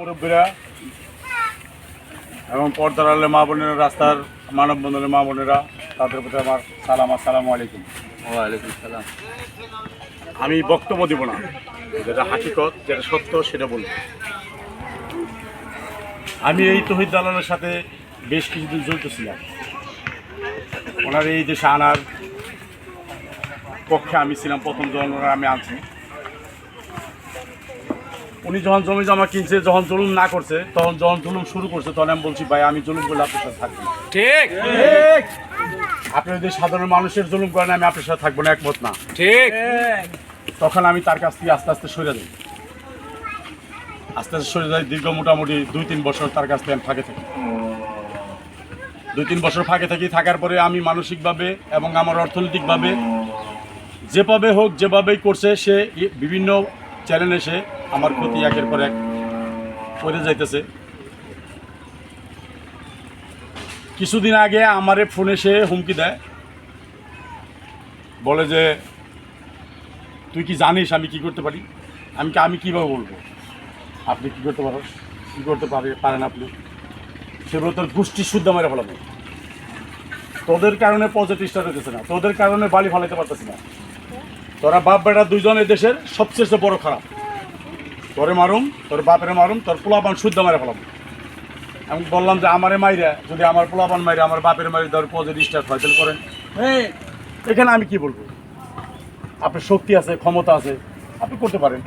মুরব্বীরা এবং পর্দার আলে মা বোনেরা রাস্তার মানববন্ধনের মা বোনেরা তাদের প্রতি আমার সালাম আসসালামু আলাইকুম। ওয়ালাইকুম সালাম। আমি বক্তব্য দিব না। যেটা হাকিকত যেটা সত্য সেটা বলব। আমি এই তহিদ দালালের সাথে বেশ কিছুদিন জড়িত ছিলাম। ওনার এই দেশে আনার পক্ষে আমি ছিলাম প্রথম জন ওনারা আমি আনছি। উনি যখন জমি জমা কিনছে যখন জুলুম না করছে তখন যখন জুলুম শুরু করছে তখন আমি বলছি ভাই আমি জুলুম করলে আপনার সাথে থাকব ঠিক। আপনি যদি সাধারণ মানুষের জুলুম করেন আমি আপনার সাথে থাকব না একমত না। ঠিক। তখন আমি তার কাছ থেকে আস্তে আস্তে সরে যাই। আস্তে আস্তে সরে যাই দীর্ঘ মোটামুটি দুই তিন বছর তার কাছ থেকে আমি ফাঁকে থাকি। দুই তিন বছর ফাঁকে থাকি থাকার পরে আমি মানসিকভাবে এবং আমার অর্থনৈতিকভাবে যেভাবে হোক যেভাবেই করছে সে বিভিন্ন চ্যানেল এসে আমার প্রতি একের পর এক করে যাইতেছে। কিছুদিন আগে আমারে ফোনে সে হুমকি দেয়। বলে যে, তুই কি জানিস আমি কি করতে পারি? আমি আমি কীভাবে বলব? আপনি কি করতে পারো, কী করতে পারে, পারেন আপনি? সেগুলো তোর গোষ্ঠী শুদ্ধ মেরে ফেলাবো। তোদের কারণে পজিটিভটা হতেছে না। তোদের কারণে বালি ফালাইতে পারতেছে না। তোরা বাপ বেটা দুইজনের দেশের সবচেয়ে বড় খারাপ। তোরে মারুম, তোর বাপের মারুম, তোর পোলাপান শুদ্ধ মারে ফেলাবো আমি বললাম যে আমারে মাইরা, যদি আমার পোলাপান মাইরা আমার বাপের মারি ধর পজিটিভ স্টার্ট হয়, তাহলে করেন। হ্যাঁ এখানে আমি কি বলব? আপনার শক্তি আছে, ক্ষমতা আছে, আপনি করতে পারেন।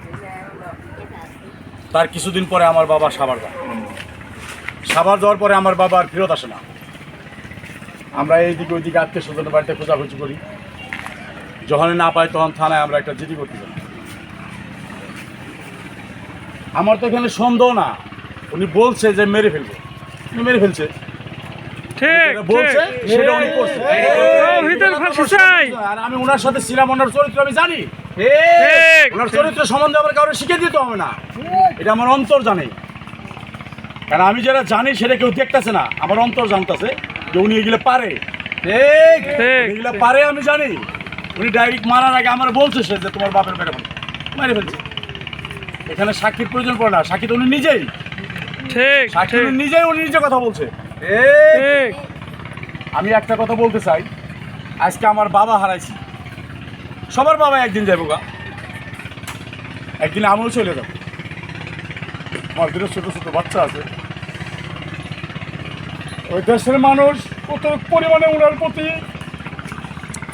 তার কিছুদিন পরে আমার বাবা সাবার যায়। সাবার যাওয়ার পরে আমার বাবা আর ফেরত আসে না। আমরা এইদিকে ওইদিকে আত্মীয় স্বজনের বাড়িতে খোঁজাখুঁজি করি। যখন না পাই তখন থানায় আমরা একটা জিডি করতে যাই। আমার তো এখানে সন্দেহ না। উনি বলছে যে মেরে ফেলবে। মেরে ফেলছে। ঠিক বলছে সেটা উনি করছে। আর আমি ওনার সাথে ছিলাম ওনার চরিত্র আমি জানি। ওনার চরিত্র সম্বন্ধে আমার কারও শিখে দিতে হবে না। এটা আমার অন্তর জানে। কারণ আমি যেটা জানি সেটা কেউ দেখতেছে না। আমার অন্তর জানতেছে যে উনি এগুলো পারে। এগুলো পারে আমি জানি। উনি ডাইরেক্ট মারার আগে আমার বলছে সে যে তোমার বাপের বেটা বলে। মারি ফেলছে। এখানে সাক্ষীর প্রয়োজন পড়ে না। সাক্ষী তো উনি নিজেই। ঠিক সাক্ষী উনি নিজেই উনি নিজে কথা বলছে। আমি একটা কথা বলতে চাই। আজকে আমার বাবা হারাইছি। সবার বাবা একদিন যাব গা। একদিন আমিও চলে যাব। আমার দুটো ছোটো ছোটো বাচ্চা আছে। ওই দেশের মানুষ কত পরিমাণে ওনার প্রতি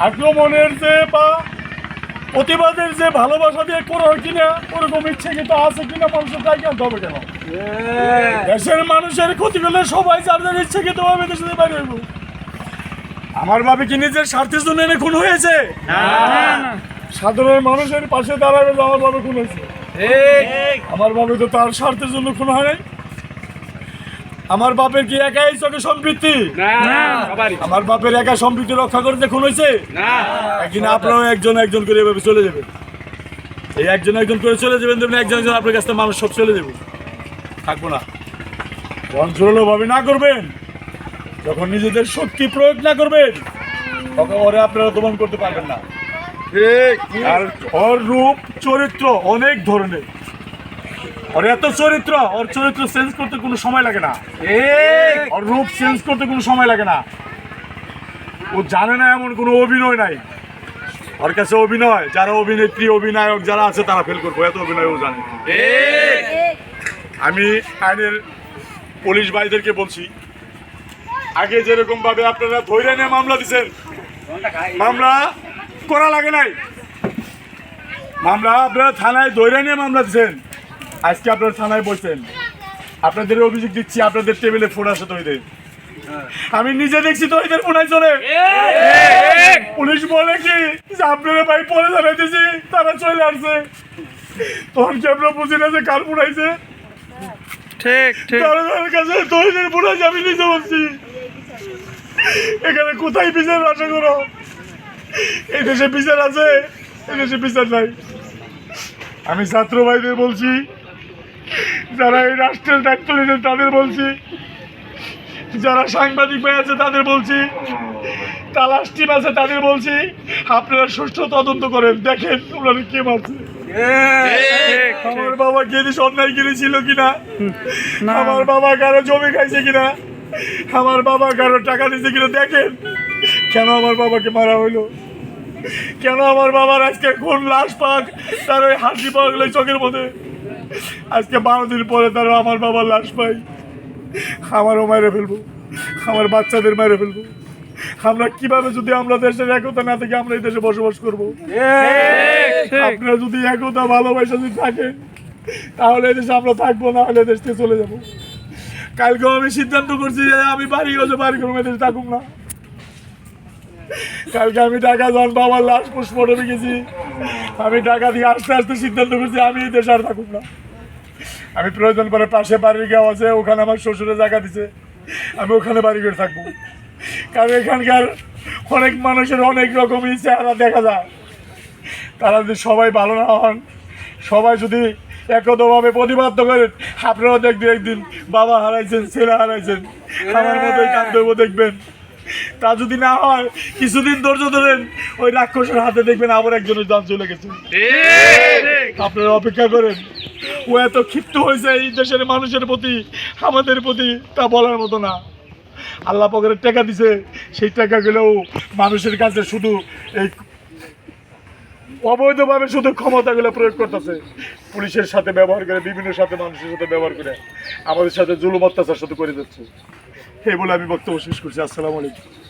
আক্রমণের যে বা প্রতিবাদের যে ভালোবাসা দিয়ে করা হয় কিনা ওরকম ইচ্ছে কিন্তু আছে কিনা মানুষের তাই জানতে হবে কেন? দেশের মানুষের ক্ষতি করলে সবাই যার যার ইচ্ছে কিন্তু ভাবে দেশে বাইরে হইব। আমার ভাবে কি নিজের স্বার্থের জন্য এনে খুন হয়েছে? সাধারণ মানুষের পাশে দাঁড়াবে আমার ভাবে খুন হয়েছে। আমার ভাবে তো তার স্বার্থের জন্য খুন হয় নাই। আমার বাপের কি একাই চোখে সম্পৃক্তি? আমার বাপের একা সম্পৃক্তি রক্ষা করতে খুন হয়েছে একদিন আপনারাও একজন একজন করে এভাবে চলে যাবেন। এই একজন একজন করে চলে যাবেন দেখবেন একজন একজন আপনার কাছ থেকে মানুষ সব চলে যাবে। থাকব না। যখন জোরালোভাবে না করবেন। যখন নিজেদের শক্তি প্রয়োগ না করবেন তখন ওরে আপনারা দমন করতে পারবেন না। আর ওর রূপ চরিত্র অনেক ধরনের। ওর এত চরিত্র ওর চরিত্র চেঞ্জ করতে কোনো সময় লাগে না। ওর রূপ চেঞ্জ করতে কোনো সময় লাগে না। ও জানে না এমন কোনো অভিনয় নাই। ওর কাছে অভিনয় যারা অভিনেত্রী অভিনায়ক যারা আছে তারা ফেল করব। এত অভিনয় ও জানে। আমি আইনের পুলিশ ভাইদেরকে বলছি আগে যেরকম ভাবে আপনারা ধৈর্য নিয়ে মামলা দিচ্ছেন মামলা করা লাগে নাই। মামলা আপনারা থানায় ধৈর্য নিয়ে মামলা দিচ্ছেন আজকে আপনারা থানায় বসছেন আপনাদের অভিযোগ দিচ্ছি আপনাদের টেবিলে ফোন আসে তৈদের। আমি নিজে দেখছি তো এদের ফোনাই চলে পুলিশ বলে কি যে আপনারা ভাই পরে জানাইতেছি তারা চলে আসছে। তখন কি আমরা বুঝি না যে কার ফোনাইছে ঠিক ঠিক। জনগণের কাছে তৈরির ফোনাইছে আমি নিজে বলছি। এখানে কোথায় বিচার আশা করো এই দেশে বিচার আছে এই দেশে বিচার নাই। আমি ছাত্র ভাইদের বলছি যারা এই রাষ্ট্রের দায়িত্ব নিয়েছেন তাদের বলছি। যারা সাংবাদিক ভাই আছে তাদের বলছি। তালাশ টিম আছে তাদের বলছি। আপনারা সুষ্ঠু তদন্ত করেন। দেখেন ওনারা কে মারছে। আমার বাবা জিনিস অন্যায় কিনেছিল কিনা? না। আমার বাবা কারও জমি খাইছে কিনা? আমার বাবা কারও টাকা নিছে কিনা? দেখেন। কেন আমার বাবাকে মারা হইল? কেন আমার বাবার আজকে কোন লাশ পাক? তার ওই হাসি পাওয়া গেলে চোখের মধ্যে? আজকে বারো দিন পরে তারও আমার বাবার লাশ পাই। আমারও মেরে ফেলব। আমার বাচ্চাদের মেরে ফেলব। আমরা কীভাবে যদি আমরা দেশের একতা না থেকে আমরা এই দেশে বসবাস করব? আপনারা যদি একতা ভালোবাসা যদি থাকে তাহলে এই দেশে আমরা থাকব না হলে দেশ থেকে চলে যাব। কালকেও আমি সিদ্ধান্ত করছি যে আমি বাড়ি গেছে বাড়ি করব এদেশে থাকুক না। কালকে আমি টাকা যখন বাবার লাশ পোস্টমর্টমে গেছি। আমি টাকা দিয়ে আস্তে আস্তে সিদ্ধান্ত করছি, আমি এই দেশে আর থাকুক না। আমি প্রয়োজন করে পাশে বাড়ির গাঁও আছে, ওখানে আমার শ্বশুরে জায়গা দিছে। আমি ওখানে বাড়ি করে থাকব। কারণ এখানকার অনেক মানুষের অনেক রকমই চেহারা দেখা যায়। তারা যদি সবাই ভালো না হন, সবাই যদি একদমভাবে প্রতিবাদ করেন আপনারাও দেখবেন একদিন বাবা হারাইছেন, ছেলে হারাইছেন। আমার মতোই কান্দব দেখবেন। তা যদি না হয় কিছুদিন ধৈর্য ধরেন ওই রাক্ষসের হাতে দেখবেন আবার একজনের দাম চলে গেছে। আপনারা অপেক্ষা করেন ও এত ক্ষিপ্ত হয়েছে এই দেশের মানুষের প্রতি আমাদের প্রতি তা বলার মতো না। আল্লাহ পকের টাকা দিছে সেই টাকাগুলোও মানুষের কাছে শুধু এই অবৈধভাবে শুধু ক্ষমতাগুলো প্রয়োগ করতেছে। পুলিশের সাথে ব্যবহার করে বিভিন্ন সাথে মানুষের সাথে ব্যবহার করে আমাদের সাথে জুলুম অত্যাচার শুধু করে যাচ্ছে। এই বলে আমি বক্তব্য শেষ করছি। আসসালামু আলাইকুম।